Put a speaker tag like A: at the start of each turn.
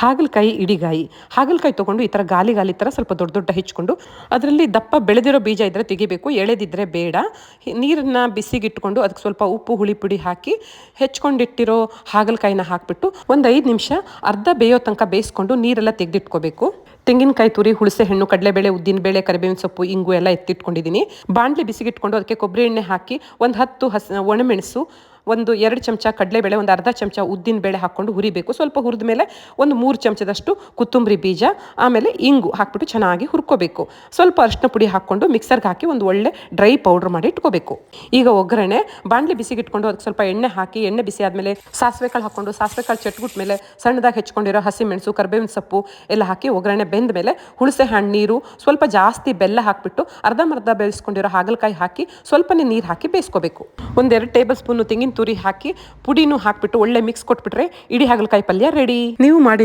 A: ಹಾಗಲಕಾಯಿ ಇಡಿಗಾಯಿ. ಹಾಗಲಕಾಯಿ ತೊಗೊಂಡು ಈ ಥರ ಗಾಲಿ ಗಾಲಿ ಥರ ಸ್ವಲ್ಪ ದೊಡ್ಡ ದೊಡ್ಡ ಹೆಚ್ಚಿಕೊಂಡು ಅದರಲ್ಲಿ ದಪ್ಪ ಬೆಳೆದಿರೋ ಬೀಜ ಇದ್ದರೆ ತೆಗಿಬೇಕು ಎಳೆದಿದ್ದರೆ ಬೇಡ. ನೀರನ್ನು ಬಿಸಿಗಿಟ್ಕೊಂಡು ಅದಕ್ಕೆ ಸ್ವಲ್ಪ ಉಪ್ಪು, ಹುಳಿ ಪುಡಿ ಹಾಕಿ ಹೆಚ್ಕೊಂಡಿಟ್ಟಿರೋ ಹಾಗಲಕಾಯಿನ ಹಾಕಿಬಿಟ್ಟು ಒಂದು ಐದು ನಿಮಿಷ ಅರ್ಧ ಬೇಯೋ ತನಕ ಬೇಯಿಸ್ಕೊಂಡು ನೀರೆಲ್ಲ ತೆಗೆದಿಟ್ಕೋಬೇಕು. ತೆಂಗಿನಕಾಯಿ ತುರಿ ಹುಳಸೆ ಹಣ್ಣು, ಕಡಲೆಬೇಳೆ ಉದ್ದಿನಬೇಳೆ ಕರಿಬೇವಿನ ಸೊಪ್ಪು, ಇಂಗು ಎಲ್ಲ ಎತ್ತಿಟ್ಕೊಂಡಿದ್ದೀನಿ. ಬಾಣಲೆ ಬಿಸಿಗಿಟ್ಕೊಂಡು ಅದಕ್ಕೆ ಕೊಬ್ಬರಿ ಎಣ್ಣೆ ಹಾಕಿ ಒಂದು ಹತ್ತು ಹಸ್ ಒಣಮೆಣಸು ಒಂದು ಎರಡು ಚಮಚ ಕಡಲೆಬೇಳೆ ಒಂದು ಅರ್ಧ ಚಮಚ ಉದ್ದಿನ ಬೇಳೆ ಹಾಕ್ಕೊಂಡು ಹುರಿಬೇಕು. ಸ್ವಲ್ಪ ಹುರಿದ ಮೇಲೆ ಒಂದು ಮೂರು ಚಮಚದಷ್ಟು ಕೊತ್ತಂಬರಿ ಬೀಜ, ಆಮೇಲೆ ಇಂಗು ಹಾಕ್ಬಿಟ್ಟು ಚೆನ್ನಾಗಿ ಹುರ್ಕೋಬೇಕು. ಸ್ವಲ್ಪ ಅರಿಶಿನ ಪುಡಿ ಹಾಕ್ಕೊಂಡು ಮಿಕ್ಸರ್ಗೆ ಹಾಕಿ ಒಂದು ಒಳ್ಳೆ ಡ್ರೈ ಪೌಡ್ರ್ ಮಾಡಿ ಇಟ್ಕೋಬೇಕು. ಈಗ ಒಗ್ಗರಣೆ, ಬಾಣಲಿ ಬಿಸಿಗಿಟ್ಕೊಂಡು ಅದಕ್ಕೆ ಸ್ವಲ್ಪ ಎಣ್ಣೆ ಹಾಕಿ, ಎಣ್ಣೆ ಬಿಸಿ ಆದಮೇಲೆ ಸಾಸಿವೆ ಕಾಳು ಹಾಕ್ಕೊಂಡು ಸಾಸಿವೆ ಕಾಳು ಚಟ್ಬಿಟ್ಟ ಮೇಲೆ ಸಣ್ಣದಾಗಿ ಹೆಚ್ಕೊಂಡಿರೋ ಹಸಿಮೆಣಸು ಕರ್ಬೇವಿನ ಸೊಪ್ಪು ಎಲ್ಲ ಹಾಕಿ ಒಗ್ಗರಣೆ ಬೆಂದ ಮೇಲೆ ಹುಳಸೆ ಹಣ್ಣು ನೀರು, ಸ್ವಲ್ಪ ಜಾಸ್ತಿ ಬೆಲ್ಲ ಹಾಕ್ಬಿಟ್ಟು ಅರ್ಧಂಬರ್ಧ ಬೇಯಿಸ್ಕೊಂಡಿರೋ ಹಾಗಲಕಾಯಿ ಹಾಕಿ ಸ್ವಲ್ಪನೇ ನೀರು ಹಾಕಿ ಬೇಯಿಸ್ಕೋಬೇಕು. ಒಂದೆರಡು ಟೇಬಲ್ ಸ್ಪೂನು ತೆಂಗಿನ ತುರಿ ಹಾಕಿ ಪುಡಿನೂ ಹಾಕ್ಬಿಟ್ಟು ಒಳ್ಳೆ ಮಿಕ್ಸ್ ಕೊಟ್ಬಿಟ್ರೆ ಇಡೀ ಹಾಗಲಕಾಯಿ ಪಲ್ಯ ರೆಡಿ ನೀವು ಮಾಡಿ